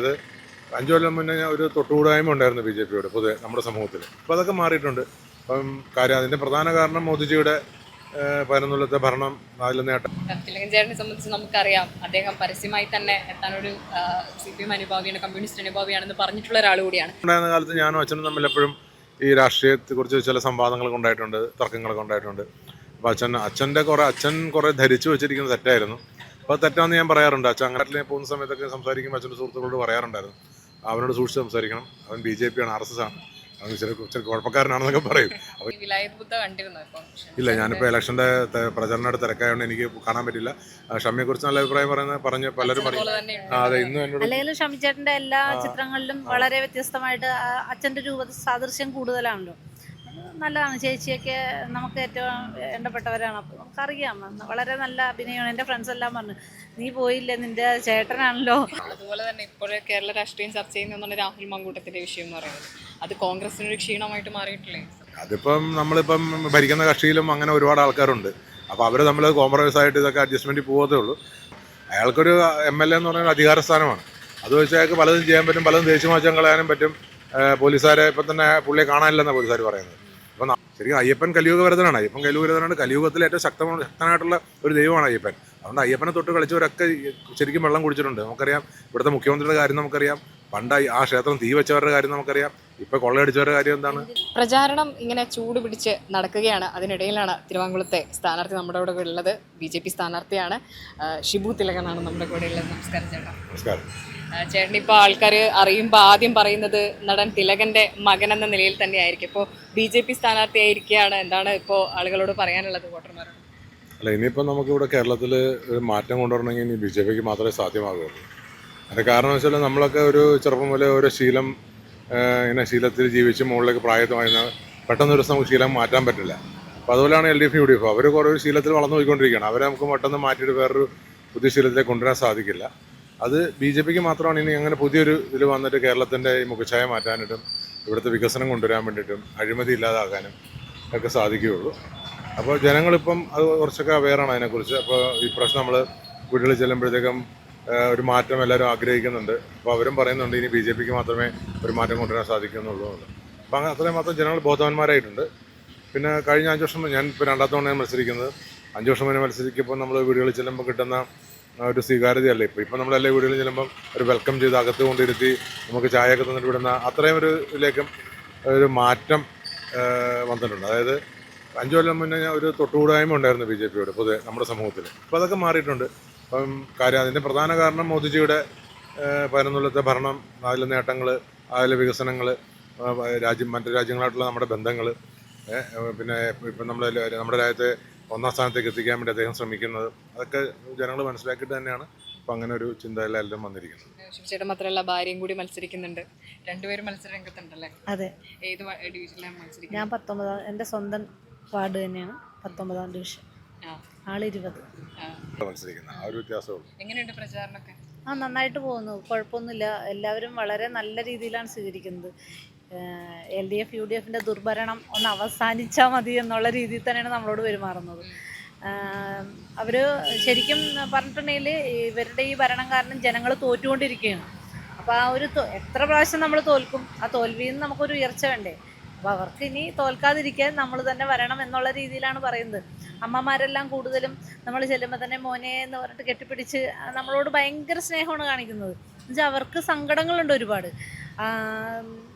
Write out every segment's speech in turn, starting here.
അത് അഞ്ചു കൊല്ലം മുന്നേ ഒരു തൊട്ടുകൂടായ്മ ഉണ്ടായിരുന്നു ബി ജെ പിയോട് പൊതുവെ നമ്മുടെ സമൂഹത്തിൽ. അപ്പോൾ അതൊക്കെ മാറിയിട്ടുണ്ട്. അപ്പം കാര്യം അതിന്റെ പ്രധാന കാരണം മോദിജിയുടെ പതിനൊന്നുള്ളത്തെ പതിനൊന്നുകൊല്ലത്തെ ഭരണം അതിൽ നേട്ടം. തിലകൻ ചേട്ടനെ സംബന്ധിച്ച് നമുക്കറിയാം. അദ്ദേഹം പരസ്യമായി തന്നെ എത്താനൊരു സി പി എം അനുഭാവിയാണ് കമ്മ്യൂണിസ്റ്റ് അനുഭാവിയാണെന്ന് പറഞ്ഞിട്ടുള്ള ഒരാൾ കൂടിയാണ്. ഉണ്ടായിരുന്ന കാലത്ത് ഞാനും അച്ഛനും തമ്മിൽ എപ്പോഴും ഈ രാഷ്ട്രീയത്തെക്കുറിച്ച് ചില സംവാദങ്ങളൊക്കെ ഉണ്ടായിട്ടുണ്ട് തർക്കങ്ങളൊക്കെ ഉണ്ടായിട്ടുണ്ട്. അപ്പോൾ അച്ഛൻ അച്ഛന്റെ കുറേ അച്ഛൻ കുറേ ധരിച്ചു വെച്ചിരിക്കുന്ന തെറ്റായിരുന്നു. അപ്പോൾ തെറ്റാന്ന് ഞാൻ പറയാറുണ്ട്. അച്ഛൻ അങ്ങനെ പോകുന്ന സമയത്തൊക്കെ സംസാരിക്കുമ്പോൾ അച്ഛന്റെ സുഹൃത്തുക്കളോട് പറയാറുണ്ടായിരുന്നു. അവനോട് സൂക്ഷിച്ച് സംസാരിക്കണം. അവൻ ബി ജെ പി ആണ് ആർ എസ് എസ് ആണ്. അവൻ ചില ചില കുഴപ്പക്കാരനാണെന്നൊക്കെ പറയും. അപ്പോൾ ഈ വിലായത് ബുദ്ധ കണ്ടിരുന്നു ഇപ്പം? ഇല്ല ഞാനിപ്പോൾ ഇലക്ഷന്റെ പ്രചരണയുടെ തിരക്കായതുകൊണ്ട് എനിക്ക് കാണാൻ പറ്റില്ല. ഷമ്മിയെക്കുറിച്ച് നല്ല അഭിപ്രായം പറയുന്നത് പറഞ്ഞ് പലരും പറയും. അതെ ഇന്നും എന്നോട് അല്ലെങ്കിൽ എല്ലാ ചിത്രങ്ങളിലും വളരെ വ്യത്യസ്തമായിട്ട് അച്ഛന്റെ അച്ഛന്റെ രൂപ സാദൃശ്യം കൂടുതലാണല്ലോ. നല്ലതാണ്. ചേച്ചിയൊക്കെ നമുക്ക് ഏറ്റവും വേണ്ടപ്പെട്ടവരാണ് അപ്പോൾ നമുക്കറിയാം വളരെ നല്ല അഭിനയമാണ്. എന്റെ ഫ്രണ്ട്സ് എല്ലാം പറഞ്ഞു നീ പോയില്ലേ? നിന്റെ ചേട്ടനാണല്ലോ. അതുപോലെ തന്നെ ഇപ്പോൾ കേരള രാഷ്ട്രീയം ചർച്ച ചെയ്യുന്ന രാഹുൽ മങ്കൂട്ടത്തിന്റെ വിഷയം എന്ന് പറയുന്നത്. അത് കോൺഗ്രസിനൊരു ക്ഷീണമായിട്ട് മാറിയിട്ടില്ലേ? അതിപ്പം നമ്മളിപ്പം ഭരിക്കുന്ന കക്ഷിയിലും അങ്ങനെ ഒരുപാട് ആൾക്കാരുണ്ട്. അപ്പോൾ അവർ നമ്മൾ കോംപ്രമൈസ് ആയിട്ട് ഇതൊക്കെ അഡ്ജസ്റ്റ്മെന്റ് പോകത്തേ ഉള്ളൂ. അയാൾക്കൊരു എം എൽ എ എന്ന് പറയുന്ന അധികാര സ്ഥാനമാണ്. അത് വെച്ച് അയാൾക്ക് പലതും ചെയ്യാൻ പറ്റും. പലതും ദേശീയ മാറ്റം കളയാനും പറ്റും. പോലീസുകാരെ ഇപ്പം തന്നെ പുള്ളിയെ കാണാനില്ലെന്നാണ് പോലീസുകാർ പറയുന്നത്. ശരിക്കും അയ്യപ്പൻ കലിയുഗവരതനാണ്. അയ്യപ്പൻ കലിയുഗവരതനാണ്. കലിയുഗത്തിൽ ഏറ്റവും ശക്തമാണ് ശക്തനായിട്ടുള്ള ഒരു ദൈവമാണ് അയ്യപ്പൻ. അതുകൊണ്ട് അയ്യപ്പനെ തൊട്ട് കളിച്ചവരൊക്കെ ശരിക്കും വെള്ളം കുടിച്ചിട്ടുണ്ട്. നമുക്കറിയാം ഇവിടുത്തെ മുഖ്യമന്ത്രിയുടെ കാര്യം നമുക്കറിയാം പണ്ട് ആ ക്ഷേത്രം തീ വെച്ചവരുടെ കാര്യം നമുക്കറിയാം ഇപ്പൊ കൊള്ളയടിച്ചവരുടെ കാര്യം എന്താണ്? പ്രചാരണം ഇങ്ങനെ ചൂട് പിടിച്ച് നടക്കുകയാണ്. അതിനിടയിലാണ് തിരുവാങ്കുളത്തെ സ്ഥാനാർത്ഥി നമ്മുടെ കൂടെ ഉള്ളത്. ബി ജെ പി സ്ഥാനാർത്ഥിയാണ്. ഷിബു തിലകനാണ് നമ്മുടെ കൂടെ ഉള്ളത്. നമസ്കാരം ചേട്ടാ. നമസ്കാരം. ചേട്ടൻ ഇപ്പോൾ ആൾക്കാർ അറിയുമ്പോൾ ആദ്യം പറയുന്നത് നടൻ തിലകന്റെ മകൻ എന്ന നിലയിൽ തന്നെയായിരിക്കും. ഇപ്പോൾ ബി ജെ പി സ്ഥാനാർത്ഥിയായിരിക്കുകയാണ് എന്താണ് ഇപ്പോൾ ആളുകളോട് പറയാനുള്ളത് വോട്ടർമാരോട്? അല്ല ഇനിയിപ്പോൾ നമുക്കിവിടെ കേരളത്തിൽ ഒരു മാറ്റം കൊണ്ടുവരണമെങ്കിൽ ഇനി ബി ജെ പിക്ക് മാത്രമേ സാധ്യമാകുള്ളൂ അതിന്റെ കാരണം വെച്ചാൽ നമ്മളൊക്കെ ഒരു ചെറുപ്പം മുതലേ ഒരു ശീലം ഇങ്ങനെ ശീലത്തിൽ ജീവിച്ച് മുകളിലേക്ക് പ്രായത്തമായി പെട്ടെന്ന് ഒരു ദിവസം നമുക്ക് ശീലം മാറ്റാൻ പറ്റില്ല. അപ്പോൾ അതുപോലെയാണ് L D F U D F. അവർ കുറേ ഒരു ശീലത്തിൽ വളർന്നു പോയിക്കൊണ്ടിരിക്കുകയാണ് അവരെ നമുക്ക് പെട്ടെന്ന് മാറ്റിയിട്ട് വേറൊരു പുതിയ ശീലത്തിലേക്ക് കൊണ്ടുവരാൻ സാധിക്കില്ല. അത് ബി ജെ പിക്ക് മാത്രമാണ് ഇനി അങ്ങനെ പുതിയൊരു ഇതിൽ വന്നിട്ട് കേരളത്തിന്റെ ഈ മുഖച്ഛായ മാറ്റാനായിട്ടും ഇവിടുത്തെ വികസനം കൊണ്ടുവരാൻ വേണ്ടിയിട്ടും അഴിമതി ഇല്ലാതാക്കാനും ഒക്കെ സാധിക്കുകയുള്ളൂ. അപ്പോൾ ജനങ്ങളിപ്പം അത് കുറച്ചൊക്കെ അവെയറാണ് അതിനെക്കുറിച്ച്. അപ്പോൾ ഈ പ്രശ്നം നമ്മൾ വീടുകളിൽ ചെല്ലുമ്പോഴത്തേക്കും ഒരു മാറ്റം എല്ലാവരും ആഗ്രഹിക്കുന്നുണ്ട്. അപ്പോൾ അവരും പറയുന്നുണ്ട് ഇനി ബി ജെ പിക്ക് മാത്രമേ ഒരു മാറ്റം കൊണ്ടുവരാൻ സാധിക്കുന്നുള്ളൂ അപ്പോൾ അങ്ങനെ അത്രയും മാത്രം ജനങ്ങൾ ബോധവാന്മാരായിട്ടുണ്ട്. പിന്നെ കഴിഞ്ഞ അഞ്ച് വർഷം ഞാൻ ഇപ്പോൾ രണ്ടാമത്തെ തവണയാണ് മത്സരിക്കുന്നത്. അഞ്ച് വർഷം മുന്നേ മത്സരിക്കുമ്പോൾ നമ്മൾ വീടുകളിൽ ചെല്ലുമ്പോൾ കിട്ടുന്ന ഒരു സ്വീകാര്യതയല്ല ഇപ്പോൾ ഇപ്പം നമ്മളെല്ലാ വീടുകളിൽ ചെല്ലുമ്പം ഒരു വെൽക്കം ചെയ്ത് അകത്ത് കൊണ്ടിരുത്തി നമുക്ക് ചായയൊക്കെ തന്നിട്ട് വിടുന്ന അത്രയും ഒരു ഇതിലേക്കും ഒരു മാറ്റം വന്നിട്ടുണ്ട്. അതായത് അഞ്ചു കൊല്ലം മുന്നേ ഒരു തൊട്ടുകൂടായ്മ ഉണ്ടായിരുന്നു ബി ജെ പിയോട് പൊതുവെ നമ്മുടെ സമൂഹത്തിൽ. അപ്പോൾ അതൊക്കെ മാറിയിട്ടുണ്ട്. അപ്പം കാര്യം അതിന്റെ പ്രധാന കാരണം മോദിജിയുടെ പതിനൊന്നുള്ളത്തെ ഭരണം അതിലെ നേട്ടങ്ങൾ അതിലെ വികസനങ്ങൾ രാജ്യം മറ്റു രാജ്യങ്ങളായിട്ടുള്ള നമ്മുടെ ബന്ധങ്ങൾ പിന്നെ ഇപ്പം നമ്മുടെ നമ്മുടെ രാജ്യത്തെ ഒന്നാം സ്ഥാനത്തേക്ക് എത്തിക്കാൻ വേണ്ടി അദ്ദേഹം ശ്രമിക്കുന്നത്. അതൊക്കെ ജനങ്ങൾ മനസ്സിലാക്കിയിട്ട് തന്നെയാണ് അപ്പം അങ്ങനെ ഒരു ചിന്ത എല്ലാവരും വന്നിരിക്കുന്നത്. ശിവചേട്ടൻ മാത്രമല്ല ഭാര്യയും കൂടി മത്സരിക്കുന്നുണ്ട്. രണ്ടുപേരും മത്സര രംഗത്തുണ്ടല്ലേ അതെ. ഏത് ഡിവിഷനിലാണ് മത്സരിക്കുന്നത്? ഞാൻ പത്തൊമ്പതാം എന്റെ സ്വന്തം വാർഡ് തന്നെയാണ് പത്തൊമ്പതാം ഡിവിഷൻ ആ, ആൾ ഇരുപത്. ആ. മത്സരിക്കുന്നത് ആ ഒരു എങ്ങനെയുണ്ട് പ്രചാരണമൊക്കെ? ആ നന്നായിട്ട് പോകുന്നു. കുഴപ്പമൊന്നുമില്ല. എല്ലാവരും വളരെ നല്ല രീതിയിലാണ് സ്വീകരിക്കുന്നത്. L D F U D എഫിന്റെ ദുർഭരണം ഒന്ന് അവസാനിച്ചാൽ മതി എന്നുള്ള രീതിയിൽ തന്നെയാണ് നമ്മളോട് പെരുമാറുന്നത്. അവർ ശരിക്കും പറഞ്ഞിട്ടുണ്ടെങ്കിൽ ഇവരുടെ ഈ ഭരണം കാരണം ജനങ്ങൾ തോറ്റുകൊണ്ടിരിക്കുകയാണ്. അപ്പോൾ ആ ഒരു എത്ര പ്രാവശ്യം നമ്മൾ തോൽക്കും? ആ തോൽവിയിൽ നിന്ന് നമുക്കൊരു ഉയർച്ച വേണ്ടേ? അപ്പോൾ അവർക്ക് ഇനി തോൽക്കാതിരിക്കാൻ നമ്മൾ തന്നെ വരണം എന്നുള്ള രീതിയിലാണ് പറയുന്നത്. അമ്മമാരെല്ലാം കൂടുതലും നമ്മൾ ചെല്ലുമ്പോൾ തന്നെ മോനെ എന്ന് പറഞ്ഞിട്ട് കെട്ടിപ്പിടിച്ച് നമ്മളോട് ഭയങ്കര സ്നേഹമാണ് കാണിക്കുന്നത്. എന്നുവെച്ചാൽ അവർക്ക് സങ്കടങ്ങളുണ്ട് ഒരുപാട്.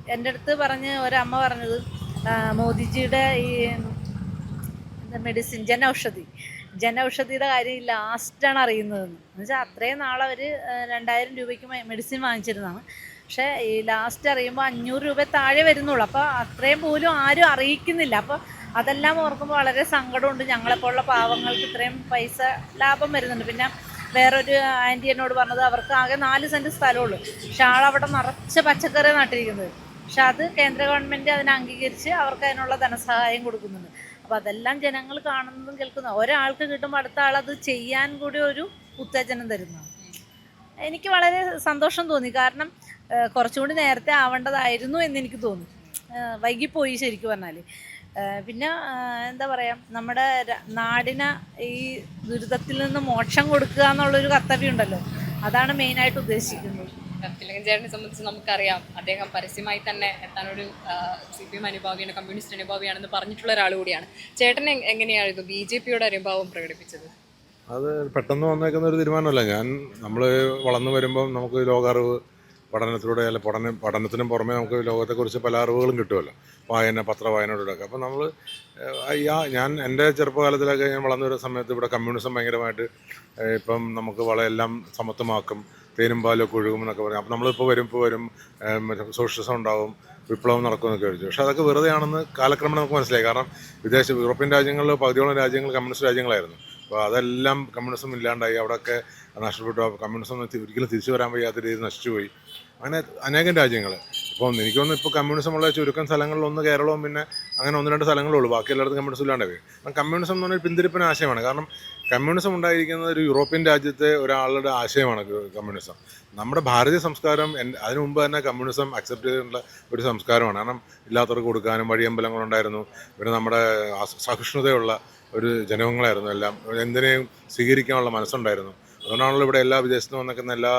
എന്റെ അടുത്ത് പറഞ്ഞ് ഒരമ്മ പറഞ്ഞത് മോദിജിയുടെ ഈ മെഡിസിൻ ജനൌഷധി. ജനൌഷധിയുടെ കാര്യം ലാസ്റ്റാണ് അറിയുന്നതെന്ന്. എന്നുവെച്ചാൽ അത്രയും നാളവർ രണ്ടായിരം രൂപയ്ക്ക് മെഡിസിൻ വാങ്ങിച്ചിരുന്നതാണ്. പക്ഷേ ഈ ലാസ്റ്റ് അറിയുമ്പോൾ അഞ്ഞൂറ് രൂപ താഴെ വരുന്നുള്ളൂ. അപ്പോൾ അത്രയും പോലും ആരും അറിയിക്കുന്നില്ല. അപ്പോൾ അതെല്ലാം ഓർക്കുമ്പോൾ വളരെ സങ്കടമുണ്ട്. ഞങ്ങളെപ്പോലുള്ള പാവങ്ങൾക്ക് ഇത്രയും പൈസ ലാഭം വരുന്നുണ്ട്. പിന്നെ വേറൊരു ആന്റി എന്നോട് പറഞ്ഞത് അവർക്ക് ആകെ നാല് സെന്റ് സ്ഥലമുള്ളൂ. പക്ഷെ ആളവിടെ നിറച്ച് പച്ചക്കറി നട്ടിരിക്കുന്നത്. പക്ഷെ അത് കേന്ദ്ര ഗവൺമെന്റ് അതിനെ അംഗീകരിച്ച് അവർക്ക് അതിനുള്ള ധനസഹായം കൊടുക്കുന്നുണ്ട്. അപ്പോൾ അതെല്ലാം ജനങ്ങൾ കാണുന്നതും കേൾക്കുന്നതും ഒരാൾക്ക് കിട്ടുമ്പോൾ അടുത്ത ആളത് ചെയ്യാൻ കൂടി ഒരു ഉത്തേജനം തരുന്നു. എനിക്ക് വളരെ സന്തോഷം തോന്നി. കാരണം കുറച്ചുകൂടി നേരത്തെ ആവേണ്ടതായിരുന്നു എന്ന് എനിക്ക് തോന്നി. വൈകിപ്പോയി ശരിക്കും പറഞ്ഞാൽ പിന്നെ എന്താ പറയുക നമ്മുടെ നാടിനെ ഈ ദുരിതത്തിൽ നിന്ന് മോക്ഷം കൊടുക്കുക എന്നുള്ളൊരു കർത്തവ്യം ഉണ്ടല്ലോ അതാണ് മെയിനായിട്ട് ഉദ്ദേശിക്കുന്നത്. തിലകൻ ചേട്ടനെ സംബന്ധിച്ച് നമുക്കറിയാം. അദ്ദേഹം പരസ്യമായി തന്നെ എത്താനൊരു സി പി എം അനുഭാവിയാണ് കമ്മ്യൂണിസ്റ്റ് അനുഭാവിയാണെന്ന് പറഞ്ഞിട്ടുള്ള ഒരാൾ കൂടിയാണ്. ചേട്ടൻ എങ്- എങ്ങനെയായിരുന്നു ബി ജെ പിയുടെ അനുഭാവം പ്രകടിപ്പിച്ചത്? അത് പെട്ടെന്ന് വന്നേക്കുന്ന ഒരു തീരുമാനമല്ല. ഞാൻ നമ്മൾ വളർന്നു വരുമ്പം നമുക്ക് ലോകാറിവ് പഠനത്തിലൂടെ അല്ല പഠന പഠനത്തിനും പുറമേ നമുക്ക് ലോകത്തെക്കുറിച്ച് പല അറിവുകളും കിട്ടുമല്ലോ. വായന പത്ര വായനയോടൊക്കെ അപ്പം നമ്മൾ ഞാൻ എന്റെ ചെറുപ്പകാലത്തിലൊക്കെ ഞാൻ വളർന്നു വരുന്ന സമയത്ത് ഇവിടെ കമ്മ്യൂണിസം ഭയങ്കരമായിട്ട് ഇപ്പം നമുക്ക് വളയെല്ലാം സമത്വമാക്കും തേനും പാലൊക്കെ ഒഴുകും എന്നൊക്കെ പറയും. അപ്പം നമ്മളിപ്പോൾ വരും ഇപ്പോൾ വരും സോഷ്യലിസം ഉണ്ടാവും വിപ്ലവം നടക്കുമെന്നൊക്കെ ചോദിച്ചു. പക്ഷേ അതൊക്കെ വെറുതെ ആണെന്ന് കാലക്രമേണ നമുക്ക് മനസ്സിലായി. കാരണം വിദേശ യൂറോപ്യൻ രാജ്യങ്ങളിൽ പകുതിയോളം രാജ്യങ്ങൾ കമ്മ്യൂണിസ്റ്റ് രാജ്യങ്ങളായിരുന്നു. അപ്പോൾ അതെല്ലാം കമ്മ്യൂണിസം ഇല്ലാണ്ടായി. അവിടെയൊക്കെ നഷ്ടപ്പെട്ടു കമ്മ്യൂണിസം ഒരിക്കലും തിരിച്ചു വരാൻ വയ്യാത്ത രീതിയിൽ നശിച്ചുപോയി അങ്ങനെ അനേകം രാജ്യങ്ങൾ ഇപ്പം എനിക്ക് തോന്നുന്നു ഇപ്പോൾ കമ്മ്യൂണിസം ഉള്ള ചുരുക്കം സ്ഥലങ്ങളിലൊന്ന് കേരളവും പിന്നെ അങ്ങനെ ഒന്ന് രണ്ട് സ്ഥലങ്ങളേ ഉള്ളൂ. ബാക്കി എല്ലായിടത്തും കമ്മ്യൂണിസം ഇല്ലാണ്ട് കാരണം കമ്മ്യൂണിസം എന്ന് പറഞ്ഞാൽ പിന്തിരിപ്പിന് ആശയമാണ്. കാരണം കമ്മ്യൂണിസം ഉണ്ടായിരിക്കുന്നത് ഒരു യൂറോപ്യൻ രാജ്യത്തെ ഒരാളുടെ ആശയമാണ് കമ്മ്യൂണിസം നമ്മുടെ ഭാരതീയ സംസ്കാരം അതിനു മുമ്പ് തന്നെ കമ്മ്യൂണിസം അക്സെപ്റ്റ് ചെയ്തിട്ടുള്ള ഒരു സംസ്കാരമാണ്. കാരണം ഇല്ലാത്തവർക്ക് കൊടുക്കാനും വഴിയമ്പലങ്ങളുണ്ടായിരുന്നു പിന്നെ നമ്മുടെ സഹിഷ്ണുതയുള്ള ഒരു ജനങ്ങളായിരുന്നു എല്ലാം. എന്തിനേയും സ്വീകരിക്കാനുള്ള മനസ്സുണ്ടായിരുന്നു. അതുകൊണ്ടാണല്ലോ ഇവിടെ എല്ലാ വിദേശത്തും വന്നിരിക്കുന്ന എല്ലാ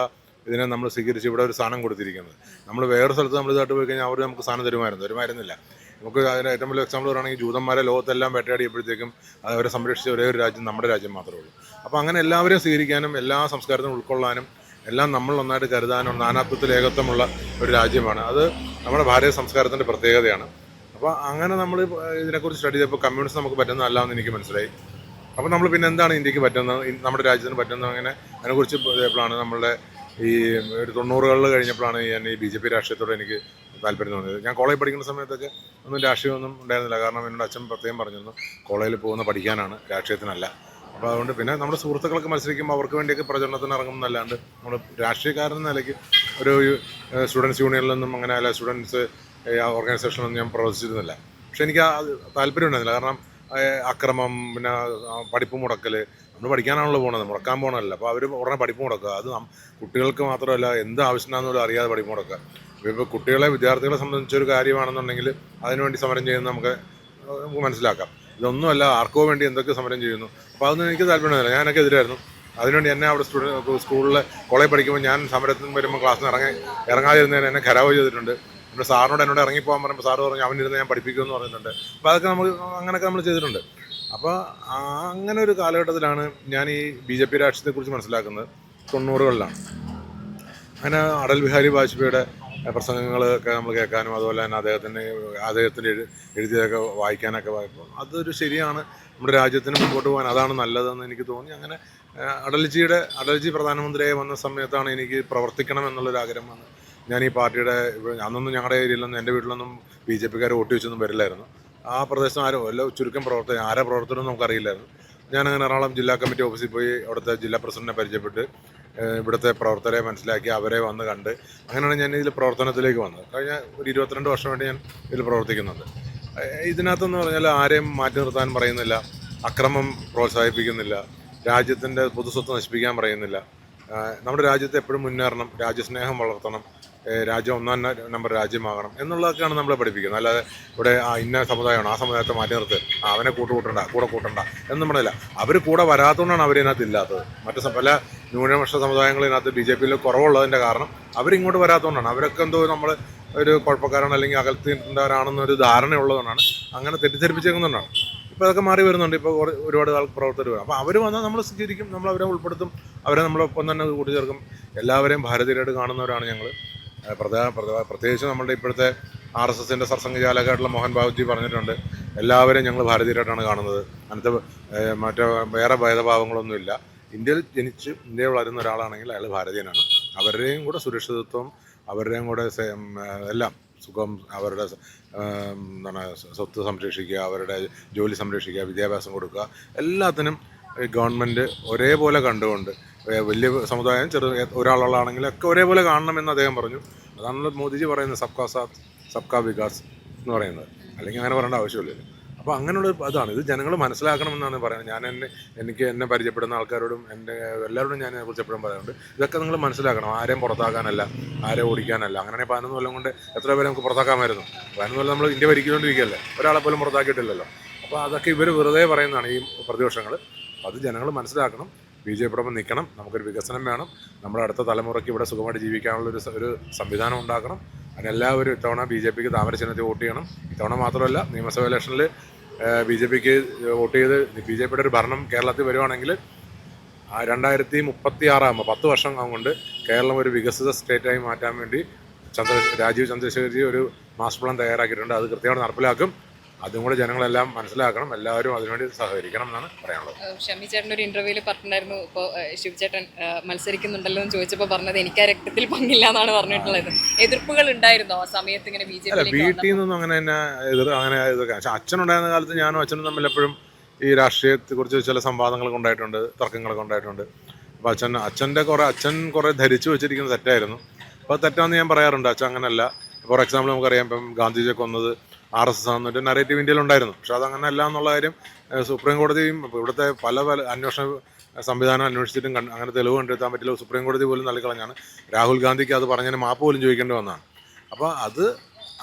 ഇതിനെ നമ്മൾ സ്വീകരിച്ച് ഇവിടെ ഒരു സ്ഥാനം കൊടുത്തിരിക്കുന്നത്. നമ്മൾ വേറെ സ്ഥലത്ത് നമ്മൾ ഇതായിട്ട് പോയി കഴിഞ്ഞാൽ അവർ നമുക്ക് സ്ഥാനം തരുമായിരുന്നു. തരുമായിരുന്നില്ല. നമുക്ക് അതിന് ഏറ്റവും വലിയ എക്സാമ്പിൾ പറയുകയാണെങ്കിൽ ജൂതന്മാരെ ലോകത്തെല്ലാം വേട്ടയാടിയപ്പോഴത്തേക്കും അവരെ സംരക്ഷിച്ച ഒരേ ഒരു രാജ്യം നമ്മുടെ രാജ്യം മാത്രമേ ഉള്ളൂ. അപ്പോൾ അങ്ങനെ എല്ലാവരെയും സ്വീകരിക്കാനും എല്ലാ സംസ്കാരത്തിനും ഉൾക്കൊള്ളാനും എല്ലാം നമ്മൾ ഒന്നായിട്ട് കരുതാനും നാനാത്വത്തിൽ ഏകത്വമുള്ള ഒരു രാജ്യമാണ്. അത് നമ്മുടെ ഭാരതീയ സംസ്കാരത്തിന്റെ പ്രത്യേകതയാണ്. അപ്പോൾ അങ്ങനെ നമ്മൾ ഇതിനെക്കുറിച്ച് സ്റ്റഡി ചെയ്തപ്പോൾ കമ്മ്യൂണിസ്റ്റ് നമുക്ക് പറ്റുന്നതല്ല എന്ന് എനിക്ക് മനസ്സിലായി. അപ്പോൾ നമ്മൾ പിന്നെ എന്താണ് ഇന്ത്യയ്ക്ക് പറ്റുന്നത്? നമ്മുടെ രാജ്യത്തിന് പറ്റുന്നത്? അങ്ങനെ അതിനെക്കുറിച്ച് ഇപ്പോഴാണ് നമ്മളുടെ ഈ ഒരു തൊണ്ണൂറുകളിൽ കഴിഞ്ഞപ്പോഴാണ് ഞാൻ ഈ ബി ജെ പി രാഷ്ട്രീയത്തോട് എനിക്ക് താല്പര്യം തോന്നിയത്. ഞാൻ കോളേജിൽ പഠിക്കുന്ന സമയത്തൊക്കെ ഒന്നും രാഷ്ട്രീയമൊന്നും ഉണ്ടായിരുന്നില്ല. കാരണം എന്നോട് അച്ഛൻ പ്രത്യേകം പറഞ്ഞിരുന്നു കോളേജിൽ പോകുന്ന പഠിക്കാനാണ് രാഷ്ട്രീയത്തിനല്ല. അപ്പോൾ അതുകൊണ്ട് പിന്നെ നമ്മുടെ സുഹൃത്തുക്കളൊക്കെ മത്സരിക്കുമ്പോൾ അവർക്ക് വേണ്ടിയൊക്കെ പ്രചരണത്തിന് ഇറങ്ങുന്നല്ലാണ്ട് നമ്മൾ രാഷ്ട്രീയക്കാരൻ നിലയ്ക്ക് ഒരു സ്റ്റുഡൻസ് യൂണിയനിലൊന്നും അങ്ങനെ അല്ല സ്റ്റുഡൻസ് ഓർഗനൈസേഷനൊന്നും ഞാൻ പ്രവർത്തിച്ചിരുന്നില്ല. പക്ഷെ എനിക്ക് താല്പര്യം ഉണ്ടായിരുന്നില്ല. കാരണം അക്രമം പിന്നെ പഠിപ്പ് മുടക്കൽ നമ്മൾ പഠിക്കാനാണല്ലോ പോണത് മുടക്കാൻ പോകണമല്ലോ അപ്പോൾ അവർ ഉടനെ പഠിപ്പ് മുടക്കുക. അത് കുട്ടികൾക്ക് മാത്രമല്ല എന്ത് ആവശ്യമാണെന്ന് അറിയാതെ പഠിപ്പ് മുടക്കുക. ഇപ്പോൾ കുട്ടികളെ വിദ്യാർത്ഥികളെ സംബന്ധിച്ചൊരു കാര്യമാണെന്നുണ്ടെങ്കിൽ അതിനുവേണ്ടി സമരം ചെയ്യുന്നത് നമുക്ക് നമുക്ക് മനസ്സിലാക്കാം. ഇതൊന്നുമല്ല ആർക്കോ വേണ്ടി എന്തൊക്കെ സമരം ചെയ്യുന്നു. അപ്പോൾ അതൊന്നും എനിക്ക് താല്പര്യമില്ല ഞാനൊക്കെ എതിരായിരുന്നു. അതിനുവേണ്ടി എന്നെ അവിടെ സ്റ്റുഡന്റ് സ്കൂളിൽ കോളേജ് പഠിക്കുമ്പോൾ ഞാൻ സമരത്തിന് വരുമ്പോൾ ക്ലാസ്സിൽ ഇറങ്ങി ഇറങ്ങാതിരുന്നതിന് എന്നെ ഖരാവ് ചെയ്തിട്ടുണ്ട് പിന്നെ സാറിനോട് എന്നോട് ഇറങ്ങിപ്പോകാൻ പറയുമ്പോൾ സാറ് പറഞ്ഞു അവനിരുന്ന് ഞാൻ പഠിപ്പിക്കുമെന്ന് പറഞ്ഞിട്ടുണ്ട്. അപ്പോൾ അതൊക്കെ നമ്മൾ അങ്ങനെയൊക്കെ നമ്മൾ ചെയ്തിട്ടുണ്ട്. അപ്പോൾ അങ്ങനെ ഒരു കാലഘട്ടത്തിലാണ് ഞാൻ ഈ ബി ജെ പി രാഷ്ട്രീയത്തെക്കുറിച്ച് മനസ്സിലാക്കുന്നത്. തൊണ്ണൂറുകളിലാണ്. അങ്ങനെ അടൽ ബിഹാരി വാജ്പേയിയുടെ പ്രസംഗങ്ങളൊക്കെ നമ്മൾ കേൾക്കാനും അതുപോലെ തന്നെ അദ്ദേഹത്തിന്റെ അദ്ദേഹത്തിന്റെ എഴു എഴുതിയതൊക്കെ വായിക്കാനൊക്കെ വായിക്കും അതൊരു ശരിയാണ്. നമ്മുടെ രാജ്യത്തിന് മുമ്പോട്ട് പോകാൻ അതാണ് നല്ലതെന്ന് എനിക്ക് തോന്നി. അങ്ങനെ അടൽജിയുടെ അടൽജി പ്രധാനമന്ത്രിയായി വന്ന സമയത്താണ് എനിക്ക് പ്രവർത്തിക്കണം എന്നുള്ളൊരു ആഗ്രഹം വന്നത്. ഞാൻ ഈ പാർട്ടിയുടെ അന്നൊന്നും ഞങ്ങളുടെ ഏരിയയിലൊന്നും എന്റെ വീട്ടിലൊന്നും ബി ജെ പിക്കാർ വോട്ട് വെച്ചൊന്നും വരില്ലായിരുന്നു. ആ പ്രദേശം ആരോ അല്ല ചുരുക്കം പ്രവർത്തനം ആരാ പ്രവർത്തനം നമുക്കറിയില്ലായിരുന്നു. ഞാനങ്ങനെ എറണാകുളം ജില്ലാ കമ്മിറ്റി ഓഫീസിൽ പോയി അവിടുത്തെ ജില്ലാ പ്രസിഡന്റിനെ പരിചയപ്പെട്ട് ഇവിടുത്തെ പ്രവർത്തകരെ മനസ്സിലാക്കി അവരെ വന്ന് കണ്ട് അങ്ങനെയാണ് ഞാൻ ഇതിൽ പ്രവർത്തനത്തിലേക്ക് വന്നത്. കഴിഞ്ഞ ഒരു ഇരുപത്തിരണ്ട് വർഷമായിട്ട് ഞാൻ ഇതിൽ പ്രവർത്തിക്കുന്നുണ്ട്. ഇതിനകത്തെന്ന് പറഞ്ഞാൽ ആരെയും മാറ്റി നിർത്താൻ പറയുന്നില്ല അക്രമം പ്രോത്സാഹിപ്പിക്കുന്നില്ല രാജ്യത്തിന്റെ പൊതുസ്വത്ത് നശിപ്പിക്കാൻ പറയുന്നില്ല. നമ്മുടെ രാജ്യത്തെ എപ്പോഴും മുന്നേറണം രാജ്യസ്നേഹം വളർത്തണം രാജ്യം ഒന്നാം നമ്പർ രാജ്യമാകണം എന്നുള്ളതൊക്കെയാണ് നമ്മളെ പഠിപ്പിക്കുന്നത്. അല്ലാതെ ഇവിടെ ആ ഇന്ന സമുദായമാണ് ആ സമുദായത്തെ മാറ്റി നിർത്ത്. അവനെ കൂട്ട് കൂട്ടണ്ട കൂടെ കൂട്ടണ്ട എന്ന് പറഞ്ഞില്ല അവർ കൂടെ വരാത്തതുകൊണ്ടാണ് അവരിതിനകത്ത് ഇല്ലാത്തത്. മറ്റ് പല ന്യൂനപക്ഷ സമുദായങ്ങളിനകത്ത് ബി ജെ പിയിൽ കുറവുള്ളതിന്റെ കാരണം അവരിങ്ങോട്ട് വരാത്തതുകൊണ്ടാണ്. അവരൊക്കെ എന്തോ നമ്മൾ ഒരു കുഴപ്പക്കാരാണ് അല്ലെങ്കിൽ അകലത്തിന്റെവരാണെന്നൊരു ധാരണയുള്ളതുകൊണ്ടാണ് അങ്ങനെ തെറ്റിദ്ധരിപ്പിച്ചേക്കുന്നതുകൊണ്ടാണ്. ഇപ്പോൾ അതൊക്കെ മാറി വരുന്നുണ്ട്. ഇപ്പോൾ ഒരുപാട് ആൾ പ്രവർത്തകർ വരും. അപ്പോൾ അവർ വന്നാൽ നമ്മൾ സ്വീകരിക്കും നമ്മൾ അവരെ ഉൾപ്പെടുത്തും അവരെ നമ്മളൊപ്പം തന്നെ കൂട്ടിച്ചേർക്കും. എല്ലാവരെയും ഭാരതീയരായിട്ട് കാണുന്നവരാണ് ഞങ്ങൾ പ്രധാന പ്രധാ- പ്രത്യേകിച്ച് നമ്മുടെ ഇപ്പോഴത്തെ ആർ എസ് എസിന്റെ സർസംഘചാലകമായിട്ടുള്ള മോഹൻ ബാബുജി പറഞ്ഞിട്ടുണ്ട്. എല്ലാവരും ഞങ്ങൾ ഭാരതീയരായിട്ടാണ് കാണുന്നത്. അങ്ങനത്തെ മറ്റേ വേറെ ഭേദഭാവങ്ങളൊന്നുമില്ല. ഇന്ത്യയിൽ ജനിച്ച് ഇന്ത്യയിൽ വളരുന്ന ഒരാളാണെങ്കിൽ അയാൾ ഭാരതീയനാണ്. അവരുടെയും കൂടെ സുരക്ഷിതത്വം അവരുടെയും കൂടെ എല്ലാം സുഖം അവരുടെ എന്താണ് സ്വത്ത് സംരക്ഷിക്കുക അവരുടെ ജോലി സംരക്ഷിക്കുക വിദ്യാഭ്യാസം കൊടുക്കുക. എല്ലാത്തിനും ഗവൺമെന്റ് ഒരേപോലെ കണ്ടുകൊണ്ട് വലിയ സമുദായം ചെറു ഒരാളുള്ളതാണെങ്കിലും ഒക്കെ ഒരേപോലെ കാണണമെന്ന് അദ്ദേഹം പറഞ്ഞു. അതാണല്ലോ മോദിജി പറയുന്നത് സബ്കാ സാത്ത് സബ്കാ വികാസ് എന്ന് പറയുന്നത്. അല്ലെങ്കിൽ അങ്ങനെ പറയേണ്ട ആവശ്യമില്ലല്ലോ. അപ്പോൾ അങ്ങനെയുള്ള അതാണ്. ഇത് ജനങ്ങൾ മനസ്സിലാക്കണമെന്നാണ് പറയുന്നത്. ഞാൻ എന്നെ എനിക്ക് എന്നെ പരിചയപ്പെടുന്ന ആൾക്കാരോടും എന്റെ എല്ലാവരോടും ഞാൻ ഇതിനെക്കുറിച്ച് എപ്പോഴും പറയാറുണ്ട്. ഇതൊക്കെ നിങ്ങൾ മനസ്സിലാക്കണം. ആരെയും പുറത്താക്കാനല്ല ആരെയും ഓടിക്കാനല്ല. അങ്ങനെ പതിനൊന്ന് കൊല്ലം കൊണ്ട് എത്ര പേരെ നമുക്ക് പുറത്താക്കാമായിരുന്നു? പതിനൊന്ന് കൊല്ലം നമ്മൾ ഇന്ത്യ ഭരിച്ചുകൊണ്ടിരിക്കുകയല്ലേ? ഒരാളെ പോലും പുറത്താക്കിയിട്ടില്ലല്ലോ. അപ്പോൾ അതൊക്കെ ഇവർ വെറുതെ പറയുന്നതാണ് ഈ പ്രതിപക്ഷങ്ങൾ അത് ജനങ്ങൾ മനസ്സിലാക്കണം. ബി ജെ പിയോടൊപ്പം നിൽക്കണം. നമുക്കൊരു വികസനം വേണം. നമ്മുടെ അടുത്ത തലമുറയ്ക്ക് ഇവിടെ സുഖമായിട്ട് ജീവിക്കാനുള്ള ഒരു ഒരു സംവിധാനം ഉണ്ടാക്കണം. അതിനെല്ലാവരും ഇത്തവണ ബി ജെ പിക്ക് താമര ചിഹ്നത്തിൽ വോട്ട് ചെയ്യണം. ഇത്തവണ മാത്രമല്ല നിയമസഭാ ഇലക്ഷനിൽ ബി ജെ പിക്ക് വോട്ട് ചെയ്ത് ബി ജെ പിയുടെ ഒരു ഭരണം കേരളത്തിൽ വരുവാണെങ്കിൽ രണ്ടായിരത്തി മുപ്പത്തി ആറാകുമ്പോൾ പത്ത് വർഷം കൊണ്ട് കേരളം ഒരു വികസിത സ്റ്റേറ്റായി മാറ്റാൻ വേണ്ടി ചന്ദ്ര രാജീവ് ചന്ദ്രശേഖർജി ഒരു മാസ്റ്റർ പ്ലാൻ തയ്യാറാക്കിയിട്ടുണ്ട്. അത് കൃത്യമായിട്ട് നടപ്പിലാക്കും. അതും കൂടെ ജനങ്ങളെല്ലാം മനസ്സിലാക്കണം എല്ലാവരും അതിനുവേണ്ടി സഹകരിക്കണം എന്നാണ് പറയാനുള്ളത്. ഷമി ചേട്ടൻ ഒരു ഇന്റർവ്യൂവിൽ പറഞ്ഞിട്ടുണ്ടായിരുന്നു ഇപ്പോൾ ശിവചേട്ടൻ മത്സരിക്കുന്നുണ്ടല്ലോ എന്ന് ചോദിച്ചപ്പോൾ പറഞ്ഞത് എനിക്ക് ആ രക്തത്തിൽ പങ്കില്ല എന്നാണ് പറഞ്ഞിട്ടുള്ളത്. എതിർപ്പുകൾ ഉണ്ടായിരുന്നോ ആ സമയത്ത് ഇങ്ങനെ ബി ജെ പി വീട്ടിൽ നിന്നും അങ്ങനെ തന്നെ എതിർ അങ്ങനെ അച്ഛൻ പക്ഷെ അച്ഛനുണ്ടായിരുന്ന കാലത്ത് ഞാനും അച്ഛനും തമ്മിൽ എപ്പോഴും ഈ രാഷ്ട്രീയത്തെക്കുറിച്ച് ചില സംവാദങ്ങളൊക്കെ ഉണ്ടായിട്ടുണ്ട് തർക്കങ്ങളൊക്കെ ഉണ്ടായിട്ടുണ്ട്. അപ്പോൾ അച്ഛൻ അച്ഛന്റെ കുറേ അച്ഛൻ കുറേ ധരിച്ചു വെച്ചിരിക്കുന്ന തെറ്റായിരുന്നു. അപ്പോൾ തെറ്റാന്ന് ഞാൻ പറയാറുണ്ട് അച്ഛൻ അങ്ങനല്ല. ഫോർ എക്സാമ്പിൾ നമുക്കറിയാം ഇപ്പം ഗാന്ധിജിയെ കൊന്നത് ആർ എസ് എസ് ആണെന്നൊരു ഇന്ത്യയിൽ ഉണ്ടായിരുന്നു. പക്ഷെ അതങ്ങനെ അല്ല എന്നുള്ള കാര്യം സുപ്രീം കോടതിയും ഇവിടുത്തെ പല പല അന്വേഷണ സംവിധാനം അന്വേഷിച്ചിട്ടും അങ്ങനെ തെളിവ് കണ്ടെത്താൻ പറ്റില്ല. സുപ്രീം കോടതി പോലും തള്ളിക്കളഞ്ഞാണ് രാഹുൽ ഗാന്ധിക്ക് അത് പറഞ്ഞതിന് മാപ്പ് പോലും ചോദിക്കേണ്ടി വന്നതാണ്. അപ്പോൾ അത്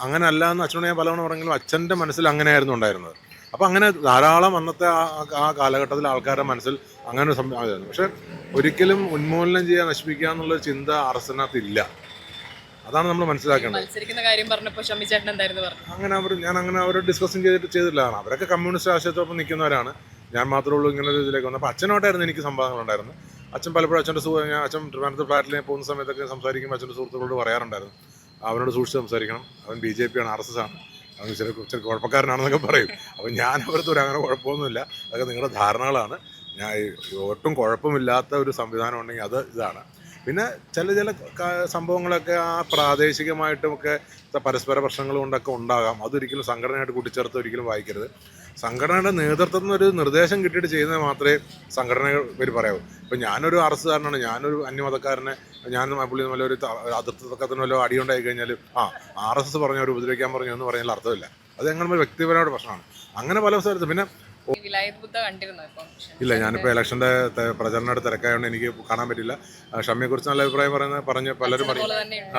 അങ്ങനെ അല്ല എന്ന് അച്ഛനോട് ഞാൻ പലവണ പറഞ്ഞെങ്കിലും അച്ഛന്റെ മനസ്സിൽ അങ്ങനെയായിരുന്നു ഉണ്ടായിരുന്നത്. അപ്പോൾ അങ്ങനെ ധാരാളം അന്നത്തെ ആ കാലഘട്ടത്തിൽ ആൾക്കാരുടെ മനസ്സിൽ അങ്ങനെ ഒരു സംഭവമായിരുന്നു പക്ഷെ ഒരിക്കലും ഉന്മൂലനം ചെയ്യാൻ നശിപ്പിക്കുക എന്നുള്ളൊരു ചിന്ത ഇല്ല. അതാണ് നമ്മൾ മനസ്സിലാക്കേണ്ടത്. മത്സരിക്കുന്ന കാര്യം പറഞ്ഞപ്പോൾ ഷമി ചേട്ടൻ എന്തായിരുന്നു പറഞ്ഞു അങ്ങനെ അവർ ഞാൻ അങ്ങനെ അവരോട് ഡിസ്കസിങ് ചെയ്തിട്ട് ചെയ്തിട്ടില്ലാണ് അവരൊക്കെ കമ്മ്യൂണിസ്റ്റ് ആശയത്തോടൊപ്പം നിൽക്കുന്നവരാണ്. ഞാൻ മാത്രമേ ഉള്ളൂ ഇങ്ങനെ ഒരു ഇതിലേക്ക് വന്നത്. അപ്പോൾ അച്ഛനോട്ടായിരുന്നു എനിക്ക് സംവാദങ്ങളുണ്ടായിരുന്നു അച്ഛൻ പലപ്പോഴും അച്ഛന്റെ സുഹൃത്ത് ഞാൻ അച്ഛൻ ട്രിവാൻഡ്രത്ത് ഫ്ലാറ്റിൽ പോകുന്ന സമയത്തൊക്കെ സംസാരിക്കുമ്പോൾ അച്ഛന്റെ സുഹൃത്തുക്കളോട് പറയാറുണ്ടായിരുന്നു. അവനോട് സൂക്ഷിച്ച് സംസാരിക്കണം. അവൻ ബി ജെ പി ആണ് ആർ എസ് എസ് ആണ്. അവൻ ചില ചെറിയ കുഴപ്പക്കാരനാണെന്നൊക്കെ പറയും. അപ്പോൾ ഞാൻ അവരുടെ ഒരു അങ്ങനെ കുഴപ്പമൊന്നുമില്ല. അതൊക്കെ നിങ്ങളുടെ ധാരണകളാണ്. ഞാൻ ഒട്ടും കുഴപ്പമില്ലാത്ത ഒരു സംവിധാനം ഉണ്ടെങ്കിൽ അത് ഇതാണ്. പിന്നെ ചില ചില സംഭവങ്ങളൊക്കെ ആ പ്രാദേശികമായിട്ടുമൊക്കെ പരസ്പര പ്രശ്നങ്ങൾ കൊണ്ടൊക്കെ ഉണ്ടാകാം. അതൊരിക്കലും സംഘടനയായിട്ട് കൂട്ടിച്ചേർത്ത് ഒരിക്കലും വായിക്കരുത്. സംഘടനയുടെ നേതൃത്വത്തിൽ നിന്ന് ഒരു നിർദ്ദേശം കിട്ടിയിട്ട് ചെയ്യുന്നത് മാത്രമേ സംഘടനകൾ പേര് പറയാവൂ. ഇപ്പം ഞാനൊരു അറസ്റ്റുകാരനാണ് ഞാനൊരു അന്യമതക്കാരനെ ഞാൻ പുള്ളി നല്ല ഒരു അതിർത്തക്കത്തിന് വല്ലതും അടിയുണ്ടായി കഴിഞ്ഞാൽ ആ ആർ എസ് എസ് പറഞ്ഞു അവർ ഉപദ്രവിക്കാൻ പറഞ്ഞു എന്ന് പറഞ്ഞാൽ അർത്ഥമില്ല. അത് ഞങ്ങൾ ഒരു വ്യക്തിപരമായ പ്രശ്നമാണ്. അങ്ങനെ പല സ്ഥലത്ത്. പിന്നെ ഈ ബുദ്ധ കണ്ടിരുന്നോ ഇപ്പം? ഇല്ല ഞാനിപ്പോൾ ഇലക്ഷന്റെ പ്രചരണയുടെ തിരക്കായതുകൊണ്ട് എനിക്ക് കാണാൻ പറ്റില്ല. ഷമ്മിയെ കുറിച്ച് നല്ല അഭിപ്രായം പറയുന്ന പറഞ്ഞ പലരും പറയും.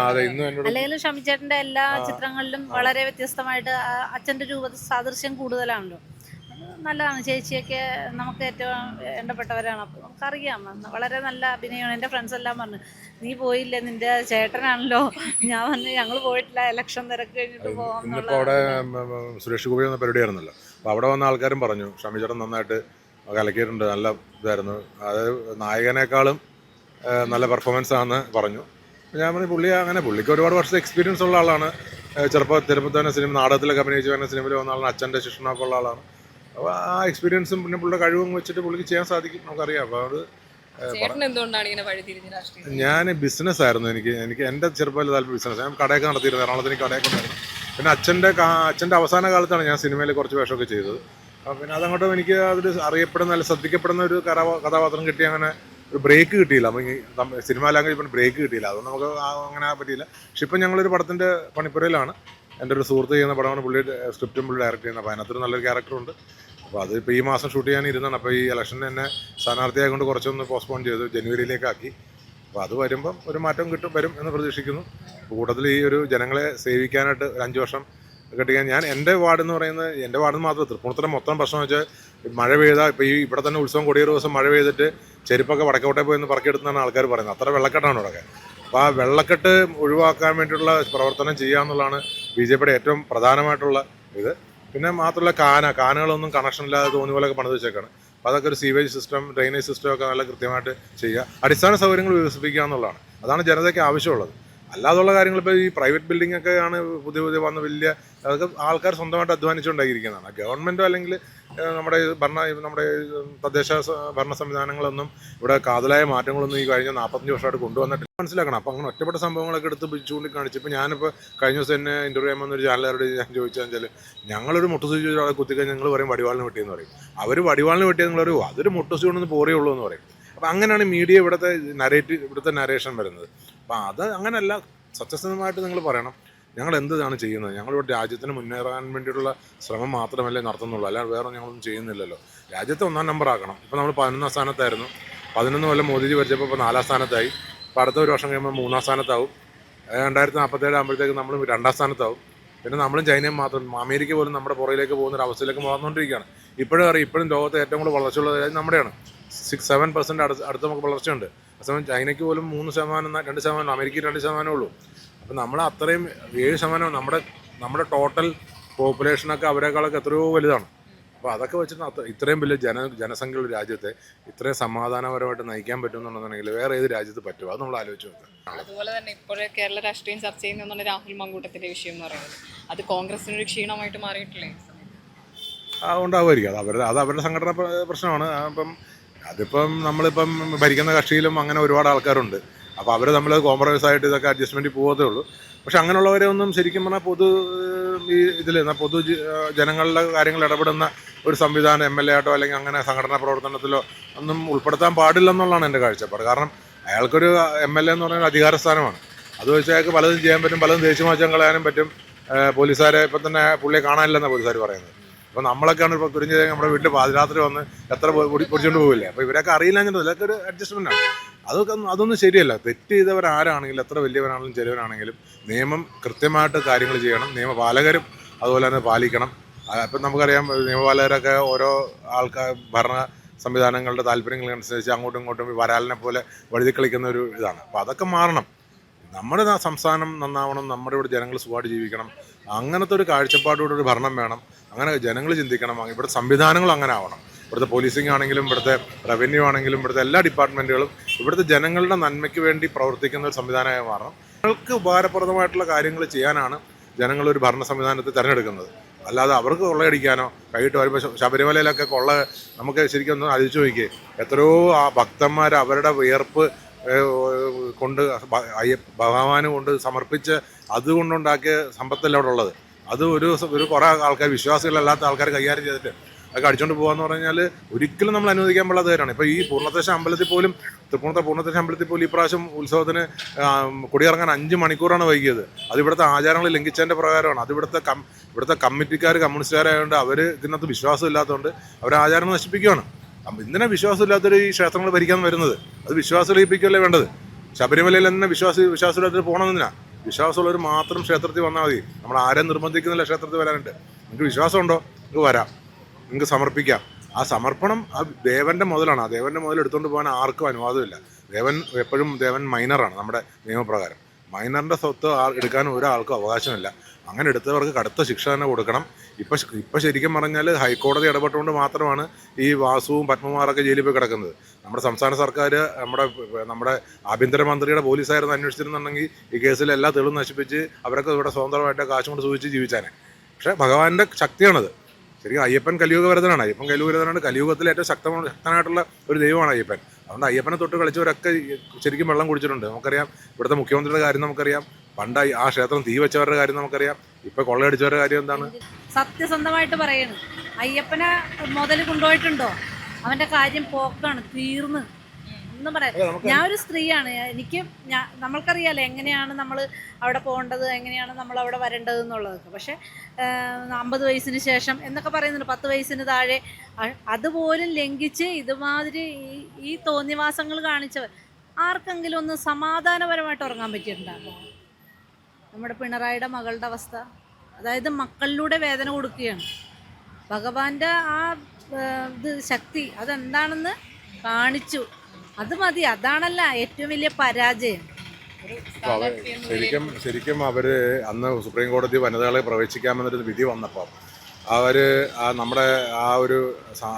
അതെ ഇന്നും എന്നോട് അല്ലെങ്കിൽ ഷമിച്ചേട്ടന്റെ എല്ലാ ചിത്രങ്ങളിലും വളരെ വ്യത്യസ്തമായിട്ട് അച്ഛന്റെ രൂപ സാദൃശ്യം കൂടുതലാണല്ലോ. അത് നല്ലതാണ്. ചേച്ചിയൊക്കെ നമുക്ക് ഏറ്റവും വേണ്ടപ്പെട്ടവരാണ് അപ്പോൾ നമുക്കറിയാം. വളരെ നല്ല അഭിനയമാണ്. എന്റെ ഫ്രണ്ട്സ് എല്ലാം പറഞ്ഞു നീ പോയില്ല? നിന്റെ ചേട്ടനാണല്ലോ. ഞാൻ വന്ന് ഞങ്ങൾ പോയിട്ടില്ല. ഇലക്ഷൻ തിരക്ക് കഴിഞ്ഞിട്ട് പോകാം സുരേഷ് ഗോപി എന്ന പരിപാടിയായിരുന്നല്ലോ അപ്പോൾ അവിടെ വന്ന ആൾക്കാരും പറഞ്ഞു ഷമിചേട്ടൻ നന്നായിട്ട് കലക്കിയിട്ടുണ്ട് നല്ല ഇതായിരുന്നു. അതായത് നായകനേക്കാളും നല്ല പെർഫോമൻസ് ആണെന്ന് പറഞ്ഞു. ഞാൻ പറഞ്ഞു പുള്ളി അങ്ങനെ പുള്ളിക്ക് ഒരുപാട് വർഷത്തെ എക്സ്പീരിയൻസ് ഉള്ള ആളാണ്. ചിലപ്പോൾ ചെറുപ്പം ചെറുപ്പത്തിൽ തന്നെ സിനിമ നാടകത്തിലൊക്കെ അഭിനയിച്ച് വരുന്ന സിനിമയിൽ വന്ന ആളാണ് അച്ഛന്റെ ശിക്ഷണമൊക്കെ ഉള്ള ആളാണ്. അപ്പോൾ ആ എക്സ്പീരിയൻസും പിന്നെ പുള്ളിയുടെ കഴിവും വെച്ചിട്ട് പുള്ളിക്ക് ചെയ്യാൻ സാധിക്കും നമുക്കറിയാം. അപ്പോൾ അത് ഞാൻ ബിസിനസ് ആയിരുന്നു എനിക്ക് എനിക്ക് എന്റെ ചെറുപ്പത്തിൽ താല്പര്യം ബിസിനസ് ഞാൻ കടയൊക്കെ നടത്തിയിരുന്നു എറണാകുളത്ത് എനിക്ക് കടയൊക്കെ ഉണ്ടായിരുന്നു. പിന്നെ അച്ഛന്റെ അച്ഛന്റെ അവസാന കാലത്താണ് ഞാൻ സിനിമയിൽ കുറച്ച് വേഷമൊക്കെ ചെയ്തത്. പിന്നെ അതങ്ങോട്ടും എനിക്ക് അതൊരു അറിയപ്പെടുന്ന അല്ല ശ്രദ്ധിക്കപ്പെടുന്ന ഒരു കഥ കഥാപാത്രം കിട്ടി അങ്ങനെ ഒരു ബ്രേക്ക് കിട്ടിയില്ല. അപ്പം സിനിമ ലാംഗ്വേജ് ഇപ്പം ബ്രേക്ക് കിട്ടിയില്ല. അതൊന്നും നമുക്ക് അങ്ങനെ പറ്റിയില്ല. പക്ഷെ ഇപ്പം ഞങ്ങളൊരു പടത്തിന്റെ പണിപ്പുരയിലാണ്. എന്റെ ഒരു സുഹൃത്ത് ചെയ്യുന്ന പടമാണ് പുള്ളി സ്ക്രിപ്റ്റും പുള്ളി ഡയറക്റ്റ് ചെയ്യുന്നത്. അപ്പോൾ അതിനകത്തൊരു നല്ലൊരു ക്യാരക്ടറുണ്ട് അപ്പോൾ അത് ഇപ്പോൾ ഈ മാസം ഷൂട്ട് ചെയ്യാൻ ഇരുന്നാണ് അപ്പോൾ ഈ ഇലക്ഷന് എന്നെ സ്ഥാനാർത്ഥിയായതുകൊണ്ട് കുറച്ചൊന്ന് പോസ്റ്റ്പോൺ ചെയ്തു. ജനുവരിയിലേക്കാക്കി. അപ്പോൾ അത് വരുമ്പം ഒരു മാറ്റം കിട്ടും വരും എന്ന് പ്രതീക്ഷിക്കുന്നു. കൂട്ടത്തിൽ ഈ ഒരു ജനങ്ങളെ സേവിക്കാനായിട്ട് ഒരു അഞ്ച് വർഷം കെട്ടിക്കാൻ ഞാൻ എന്റെ വാർഡ് എന്ന് പറയുന്നത് എന്റെ വാർഡ് മാത്രം തൃപ്പൂണിത്തുറ മൊത്തം പ്രശ്നം വെച്ചാൽ മഴ പെയ്താൽ ഇപ്പോൾ ഈ ഇവിടെ തന്നെ ഉത്സവം കൊടിയേറ് ദിവസം മഴ പെയ്തിട്ട് ചെരുപ്പൊക്കെ വടക്കോട്ടെ പോയി എന്ന് പറക്കിയെടുത്താണ് ആൾക്കാർ പറയുന്നത്. അത്ര വെള്ളക്കെട്ടാണ് ഇവിടെ അപ്പോൾ ആ വെള്ളക്കെട്ട് ഒഴിവാക്കാൻ വേണ്ടിയിട്ടുള്ള പ്രവർത്തനം ചെയ്യുക എന്നുള്ളതാണ് ബി ജെ പിയുടെ ഏറ്റവും പ്രധാനമായിട്ടുള്ള ഇത്. പിന്നെ മാത്രമല്ല കാന കാനകളൊന്നും കണക്ഷൻ ഇല്ലാതെ തോന്നിയ പോലെയൊക്കെ പണിത് വെച്ചേക്കാണ്. അപ്പോൾ അതൊക്കെ ഒരു സീവേജ് സിസ്റ്റം ഡ്രെയിനേജ് സിസ്റ്റം ഒക്കെ നല്ല കൃത്യമായിട്ട് ചെയ്യുക. അടിസ്ഥാന സൗകര്യങ്ങൾ വികസിപ്പിക്കുക എന്നുള്ളതാണ്. അതാണ് ജനതയ്ക്ക് ആവശ്യമുള്ളത്. അല്ലാതുള്ള കാര്യങ്ങൾ ഇപ്പോൾ ഈ പ്രൈവറ്റ് ബിൽഡിംഗ് ഒക്കെ ആണ് പുതിയ പുതിയ വന്ന വലിയ അതൊക്കെ ആൾക്കാർ സ്വന്തമായിട്ട് അധ്വാനിച്ചുകൊണ്ടായിരിക്കുന്നതാണ്. ഗവൺമെന്റോ അല്ലെങ്കിൽ നമ്മുടെ ഭരണ നമ്മുടെ തദ്ദേശ ഭരണ സംവിധാനങ്ങളൊന്നും ഇവിടെ കാതലായ മാറ്റങ്ങളൊന്നും ഈ കഴിഞ്ഞ നാൽപ്പത്തഞ്ച് വർഷമായിട്ട് കൊണ്ടുവന്നിട്ടില്ല. മനസ്സിലാക്കണം. അപ്പോൾ അങ്ങനെ ഒറ്റപ്പെട്ട സംഭവങ്ങളൊക്കെ എടുത്ത് ചൂണ്ടിക്കാണിച്ച് ഇപ്പോൾ ഞാനിപ്പോൾ കഴിഞ്ഞ ദിവസം തന്നെ ഇന്റർവ്യൂ ചെയ്യാൻ വന്നൊരു ചാനലുകാരോട് ഞാൻ ചോദിച്ചാൽ വെച്ചാൽ ഞങ്ങളൊരു മുട്ടുസൂചി ഒരാളെ കുത്തിക്കഴിഞ്ഞാൽ ഞങ്ങൾ പറയും വടിവാളിന് വെട്ടിയെന്ന് പറയും. അവർ വടിവാളിന് വെട്ടിയെന്ന് പറയും അതൊരു മുട്ടുസൂചി കൊണ്ടൊന്ന് പോരേ ഉള്ളൂ എന്ന് പറയും. അപ്പോൾ അങ്ങനെയാണ് മീഡിയ ഇവിടുത്തെ നരേറ്റീവ് ഇവിടുത്തെ നരേഷൻ വരുന്നത്. അപ്പോൾ അത് അങ്ങനെയല്ല സത്യസന്ധമായിട്ട് നിങ്ങൾ പറയണം. ഞങ്ങൾ എന്താണ് ചെയ്യുന്നത്? ഞങ്ങളിവിടെ രാജ്യത്തിന് മുന്നേറാൻ വേണ്ടിയിട്ടുള്ള ശ്രമം മാത്രമല്ലേ നടത്തുന്നുള്ളൂ. അല്ലാതെ വേറെ ഞങ്ങളൊന്നും ചെയ്യുന്നില്ലല്ലോ. രാജ്യത്തെ ഒന്നാം നമ്പർ ആക്കണം. ഇപ്പോൾ നമ്മൾ പതിനൊന്നാം സ്ഥാനത്തായിരുന്നു. പതിനൊന്ന് കൊല്ലം മോദിജി ഭരിച്ചപ്പോൾ ഇപ്പോൾ നാലാം സ്ഥാനത്തായി. ഇപ്പോൾ അടുത്ത ഒരു വർഷം കഴിയുമ്പോൾ മൂന്നാം സ്ഥാനത്താവും. രണ്ടായിരത്തി നാൽപ്പത്തേഴ് ആകുമ്പോഴത്തേക്ക് നമ്മൾ രണ്ടാം സ്ഥാനത്താവും. പിന്നെ നമ്മളും ചൈനയും മാത്രം. അമേരിക്ക പോലും നമ്മുടെ പുറയിലേക്ക് പോകുന്ന ഒരു അവസ്ഥയിലേക്ക് വളർന്നുകൊണ്ടിരിക്കുകയാണ്. ഇപ്പോഴും അറിയാം ഇപ്പോഴും ലോകത്തെ ഏറ്റവും കൂടുതൽ വളർച്ചയുള്ള രാജ്യം നമ്മുടെയാണ്? സിക്സ് സെവൻ പെർസെന്റ് അടുത്ത് അടുത്ത് നമുക്ക് വളർച്ചയുണ്ട്. അതേസമയം ചൈനയ്ക്ക് പോലും മൂന്ന് ശതമാനം രണ്ട് ശതമാനം അമേരിക്കയിൽ രണ്ട് ശതമാനമേ ഉള്ളൂ. അപ്പം നമ്മൾ അത്രയും ഏഴ് ശതമാനം നമ്മുടെ നമ്മുടെ ടോട്ടൽ പോപ്പുലേഷനൊക്കെ അവരെക്കാളൊക്കെ എത്രയോ വലുതാണ്. അപ്പോൾ അതൊക്കെ വെച്ചിട്ട് അത്ര ഇത്രയും വലിയ ജന ജനസംഖ്യയുള്ള രാജ്യത്തെ ഇത്രയും സമാധാനപരമായിട്ട് നയിക്കാൻ പറ്റുമെന്നുണ്ടെന്നുണ്ടെങ്കിൽ വേറെ ഏത് രാജ്യത്ത് പറ്റുമോ അത് നമ്മൾ ആലോചിച്ച് നോക്കുക അതുപോലെ തന്നെ ഇപ്പോൾ കേരള രാഷ്ട്രീയം ചർച്ച ചെയ്യുന്ന രാഹുൽ മങ്കൂട്ടത്തിന്റെ വിഷയം എന്ന് പറയുന്നത്. അത് കോൺഗ്രസിനൊരു ക്ഷീണമായിട്ട് മാറിയിട്ടില്ലേ? ഉണ്ടാവുമായിരിക്കും. അത് അവരുടെ അത് അവരുടെ സംഘടന പ്രശ്നമാണ്. അപ്പം അതിപ്പം നമ്മളിപ്പം ഭരിക്കുന്ന കക്ഷിയിലും അങ്ങനെ ഒരുപാട് ആൾക്കാരുണ്ട്. അപ്പോൾ അവർ നമ്മൾ കോംപ്രമൈസ് ആയിട്ട് ഇതൊക്കെ അഡ്ജസ്റ്റ്മെന്റ് പോകത്തേ ഉള്ളൂ. പക്ഷെ അങ്ങനെയുള്ളവരെ ഒന്നും ശരിക്കും പറഞ്ഞാൽ പൊതു ഈ ഇതിൽ പൊതു ജനങ്ങളുടെ കാര്യങ്ങൾ ഇടപെടുന്ന ഒരു സംവിധാനം എം എൽ എ ആയിട്ടോ അല്ലെങ്കിൽ അങ്ങനെ സംഘടനാ പ്രവർത്തനത്തിലോ ഒന്നും ഉൾപ്പെടുത്താൻ പാടില്ലെന്നുള്ളതാണ് എന്റെ കാഴ്ചപ്പാട്. കാരണം അയാൾക്കൊരു എം എൽ എ എന്ന് പറയുന്ന അധികാര സ്ഥാനമാണ്. അത് വെച്ച് അയാൾക്ക് പലതും ചെയ്യാൻ പറ്റും പലതും ദേശീയമാറ്റം കളയാനും പറ്റും. പോലീസുകാരെ ഇപ്പം തന്നെ പുള്ളിയെ കാണാനില്ലെന്നാണ് പോലീസുകാർ പറയുന്നത്. അപ്പോൾ നമ്മളൊക്കെയാണ് ഇപ്പോൾ തുരിഞ്ഞ് നമ്മുടെ വീട്ടിൽ പാതിരാത്രി വന്ന് എത്ര പൊടിച്ചുകൊണ്ട് പോകില്ലേ അപ്പോൾ ഇവരൊക്കെ അറിയില്ല ഇതൊക്കെ ഒരു അഡ്ജസ്റ്റ്മെന്റ് ആണ്. അതൊക്കെ അതൊന്നും ശരിയല്ല. തെറ്റ് ചെയ്തവർ ആരാണെങ്കിലും എത്ര വലിയവരാണെങ്കിലും ചെറിയവരാണെങ്കിലും നിയമം കൃത്യമായിട്ട് കാര്യങ്ങൾ ചെയ്യണം. നിയമപാലകരും അതുപോലെ തന്നെ പാലിക്കണം. ഇപ്പം നമുക്കറിയാം നിയമപാലകരൊക്കെ ഓരോ ആൾക്കാർ ഭരണ സംവിധാനങ്ങളുടെ താല്പര്യങ്ങളനുസരിച്ച് അങ്ങോട്ടും ഇങ്ങോട്ടും വരാലിനെ പോലെ വഴുതി കളിക്കുന്ന ഒരു ഇതാണ്. അപ്പോൾ അതൊക്കെ മാറണം. നമ്മുടെ സംസ്ഥാനം നന്നാവണം. നമ്മുടെ ഇവിടെ ജനങ്ങൾ സുഖമായിട്ട് ജീവിക്കണം. അങ്ങനത്തെ ഒരു കാഴ്ചപ്പാടോടെ ഒരു ഭരണം വേണം. അങ്ങനെ ജനങ്ങൾ ചിന്തിക്കണം. ഇവിടുത്തെ സംവിധാനങ്ങൾ അങ്ങനെ ആവണം. ഇവിടുത്തെ പോലീസിംഗ് ആണെങ്കിലും ഇവിടുത്തെ റവന്യൂ ആണെങ്കിലും ഇവിടുത്തെ എല്ലാ ഡിപ്പാർട്ട്മെന്റുകളും ഇവിടുത്തെ ജനങ്ങളുടെ നന്മയ്ക്ക് വേണ്ടി പ്രവർത്തിക്കുന്ന ഒരു സംവിധാനമായി മാറണം. ജനങ്ങൾക്ക് ഉപകാരപ്രദമായിട്ടുള്ള കാര്യങ്ങൾ ചെയ്യാനാണ് ജനങ്ങൾ ഒരു ഭരണ സംവിധാനത്തെ തിരഞ്ഞെടുക്കുന്നത്. അല്ലാതെ അവർക്ക് കൊള്ളയടിക്കാനോ വൈകിട്ട് വരുമ്പോൾ ശബരിമലയിലൊക്കെ കൊള്ള നമുക്ക് ശരിക്കും ഒന്ന് ആലോചിച്ച് നോക്കിയേ എത്രയോ ആ ഭക്തന്മാർ അവരുടെ വിയർപ്പ് കൊണ്ട് ഭഗവാന് കൊണ്ട് സമർപ്പിച്ച് അതുകൊണ്ടുണ്ടാക്കിയ സമ്പത്തല്ല അവിടെ ഉള്ളത്. അത് ഒരു ഒരു കുറേ ആൾക്കാർ വിശ്വാസികളല്ലാത്ത ആൾക്കാർ കൈകാര്യം ചെയ്തിട്ട് അതൊക്കെ അടിച്ചുകൊണ്ട് പോകാന്ന് പറഞ്ഞാൽ ഒരിക്കലും നമ്മൾ അനുവദിക്കാൻ പാടില്ലാത്ത കാര്യമാണ്. ഇപ്പോൾ ഈ പൂർണത്തേശ അമ്പലത്തിൽ പോലും തൃപ്പൂണിത്തെ പൂർണത്തേശ അമ്പലത്തിൽ പോലും ഈ പ്രാവശ്യം ഉത്സവത്തിന് കൊടിയിറങ്ങാൻ അഞ്ച് മണിക്കൂറാണ് വൈകിയത്. അത് ഇവിടുത്തെ ആചാരങ്ങൾ ലംഘിച്ചതിന്റെ പ്രകാരമാണ്. അത് ഇവിടുത്തെ കം ഇവിടുത്തെ കമ്മിറ്റിക്കാർ കമ്മ്യൂണിസ്റ്റുകാരായതുകൊണ്ട് അവർ ഇതിനകത്ത് വിശ്വാസം ഇല്ലാത്തതുകൊണ്ട് അവർ ആചാരം നശിപ്പിക്കുകയാണ് എന്തിനാ വിശ്വാസമില്ലാത്തൊരു ഈ ക്ഷേത്രങ്ങൾ ഭരിക്കാൻ വരുന്നത്. അത് വിശ്വാസം ലയിപ്പിക്കുകയല്ലേ വേണ്ടത്? ശബരിമലയിൽ തന്നെ വിശ്വാസി വിശ്വാസമില്ലാത്തൊരു പോകണമെന്നില്ല വിശ്വാസമുള്ളവർ മാത്രം ക്ഷേത്രത്തിൽ വന്നാൽ മതി. നമ്മൾ ആരെയും നിർബന്ധിക്കുന്നില്ല ക്ഷേത്രത്തിൽ വരാനുണ്ട് നിങ്ങൾക്ക് വിശ്വാസമുണ്ടോ? നിങ്ങൾക്ക് വരാം. നിങ്ങൾക്ക് സമർപ്പിക്കാം. ആ സമർപ്പണം ആ ദേവന്റെ മുതലാണ്. ആ ദേവന്റെ മുതൽ എടുത്തുകൊണ്ട് പോകാൻ ആർക്കും അനുവാദമില്ല. ദേവൻ എപ്പോഴും ദേവൻ മൈനറാണ് നമ്മുടെ നിയമപ്രകാരം. മൈനറിന്റെ സ്വത്ത് എടുക്കാൻ ഒരാൾക്കും അവകാശമില്ല. അങ്ങനെ എടുത്തവർക്ക് കടുത്ത ശിക്ഷ തന്നെ കൊടുക്കണം. ഇപ്പം ഇപ്പം ശരിക്കും പറഞ്ഞാൽ ഹൈക്കോടതി ഇടപെട്ടുകൊണ്ട് മാത്രമാണ് ഈ വാസുവും പത്മകുമാറൊക്കെ ജയിലിൽ പോയി കിടക്കുന്നത്. നമ്മുടെ സംസ്ഥാന സർക്കാർ നമ്മുടെ നമ്മുടെ ആഭ്യന്തരമന്ത്രിയുടെ പോലീസായിരുന്നു അന്വേഷിച്ചിരുന്നുണ്ടെങ്കിൽ ഈ കേസിൽ എല്ലാ തെളിവും നശിപ്പിച്ച് അവരൊക്കെ ഇവിടെ സ്വതന്ത്രമായിട്ട് കാശും കൊണ്ട് സൂചിച്ച് ജീവിച്ചാനെ. പക്ഷേ ഭഗവാന്റെ ശക്തിയാണത്. ശരിക്കും അയ്യപ്പൻ കലിയുഗവരതനാണ്. അയ്യപ്പൻ കലിയുഗവരതനാണ്. കലിയുഗത്തിലെ ഏറ്റവും ശക്തമാണ് ശക്തനായിട്ടുള്ള ഒരു ദൈവമാണ് അയ്യപ്പൻ. അതുകൊണ്ട് അയ്യപ്പനെ തൊട്ട് കളിച്ചവരൊക്കെ ശരിക്കും വെള്ളം കുടിച്ചിട്ടുണ്ട്. നമുക്കറിയാം ഇവിടുത്തെ മുഖ്യമന്ത്രിയുടെ കാര്യം നമുക്കറിയാം പണ്ടായി ആ ക്ഷേത്രം തീ വെച്ചവരുടെ കാര്യം നമുക്കറിയാം ഇപ്പൊ കൊള്ളയടിച്ചവരുടെ കാര്യം എന്താണ്? സത്യസന്ധമായിട്ട് പറയുന്നു അയ്യപ്പനെ മുതൽ കൊണ്ടുപോയിട്ടുണ്ടോ? അവന്റെ കാര്യം പോക്കാണ് തീർന്ന്. ഒന്നും പറയാം ഞാൻ ഒരു സ്ത്രീയാണ്. എനിക്ക് ഞാൻ നമ്മൾക്കറിയാലോ എങ്ങനെയാണ് നമ്മൾ അവിടെ പോകേണ്ടത് എങ്ങനെയാണ് നമ്മൾ അവിടെ വരേണ്ടത് എന്നുള്ളതൊക്കെ. പക്ഷേ അമ്പത് വയസ്സിന് ശേഷം എന്നൊക്കെ പറയുന്നുണ്ട്. പത്ത് വയസ്സിന് താഴെ അതുപോലും ലംഘിച്ച് ഇതുമാതിരി ഈ ഈ തോന്നിവാസങ്ങൾ കാണിച്ചവർ ആർക്കെങ്കിലും ഒന്ന് സമാധാനപരമായിട്ട് ഉറങ്ങാൻ പറ്റിയിട്ടുണ്ടാകും നമ്മുടെ പിണറായിയുടെ മകളുടെ അവസ്ഥ. അതായത് മക്കളിലൂടെ വേദന കൊടുക്കുകയാണ്. ഭഗവാന്റെ ആ, ഇത് ശക്തി അതെന്താണെന്ന് കാണിച്ചു. അത് മതി. അതാണല്ല ഏറ്റവും വലിയ പരാജയം. ശരിക്കും ശരിക്കും അവർ അന്ന് സുപ്രീം കോടതി വനിതകളെ പ്രവേശിക്കാമെന്നൊരു വിധി വന്നപ്പോൾ അവർ ആ നമ്മുടെ ആ ഒരു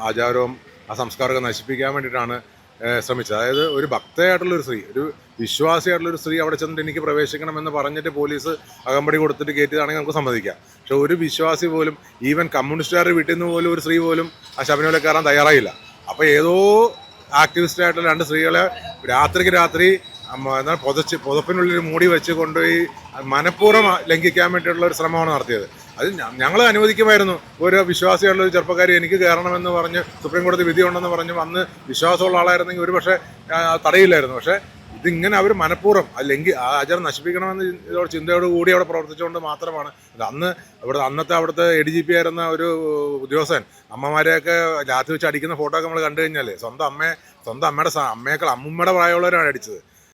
ആചാരവും ആ സംസ്കാരമൊക്കെ നശിപ്പിക്കാൻ വേണ്ടിയിട്ടാണ് ശ്രമിച്ചത്. അതായത് ഒരു ഭക്തയായിട്ടുള്ള ഒരു സ്ത്രീ ഒരു വിശ്വാസിയായിട്ടുള്ള ഒരു സ്ത്രീ അവിടെ ചെന്നിട്ട് എനിക്ക് പ്രവേശിക്കണമെന്ന് പറഞ്ഞിട്ട് പോലീസ് അകമ്പടി കൊടുത്തിട്ട് കയറ്റിയതാണെങ്കിൽ നമുക്ക് സമ്മതിക്കാം. പക്ഷെ ഒരു വിശ്വാസി പോലും ഈവൻ കമ്മ്യൂണിസ്റ്റുകാരുടെ വീട്ടിൽ നിന്ന് പോലും ഒരു സ്ത്രീ പോലും ആ ശബരിമല കയറാൻ തയ്യാറായില്ല. അപ്പോൾ ഏതോ ആക്ടിവിസ്റ്റ് ആയിട്ടുള്ള രണ്ട് സ്ത്രീകളെ രാത്രിക്ക് രാത്രി എന്നാൽ പുതച്ച് പുതപ്പിനുള്ളിൽ മൂടി വെച്ച് കൊണ്ടുപോയി മനഃപൂർവം ലംഘിക്കാൻ വേണ്ടിയിട്ടുള്ള ഒരു ശ്രമമാണ് നടത്തിയത്. അത് ഞങ്ങൾ അനുവദിക്കുമായിരുന്നു. ഒരു വിശ്വാസിയുള്ള ഒരു ചെറുപ്പക്കാരി എനിക്ക് കയറണമെന്ന് പറഞ്ഞ് സുപ്രീം കോടതി വിധി ഉണ്ടെന്ന് പറഞ്ഞ് വന്ന് വിശ്വാസമുള്ള ആളായിരുന്നെങ്കിൽ ഒരു പക്ഷേ തടയില്ലായിരുന്നു. പക്ഷേ ഇതിങ്ങനെ അവർ മനഃപൂർവം അല്ലെങ്കിൽ ആ ആചാരം നശിപ്പിക്കണമെന്ന് ചിന്തയോട് കൂടി അവിടെ പ്രവർത്തിച്ചുകൊണ്ട് മാത്രമാണ്. ഇത് അന്ന് ഇവിടെ അന്നത്തെ അവിടുത്തെ എ ഡി ജി പി ആയിരുന്ന ഒരു ഉദ്യോഗസ്ഥൻ അമ്മമാരെയൊക്കെ ലാത്തി വെച്ച് അടിക്കുന്ന ഫോട്ടോ ഒക്കെ നമ്മൾ കണ്ടു കഴിഞ്ഞാൽ സ്വന്തം അമ്മയെ സ്വന്തം അമ്മയുടെ അമ്മയേക്കാൾ അമ്മുമ്മയുടെ പ്രായമുള്ളവരാണ് അടിച്ചത്.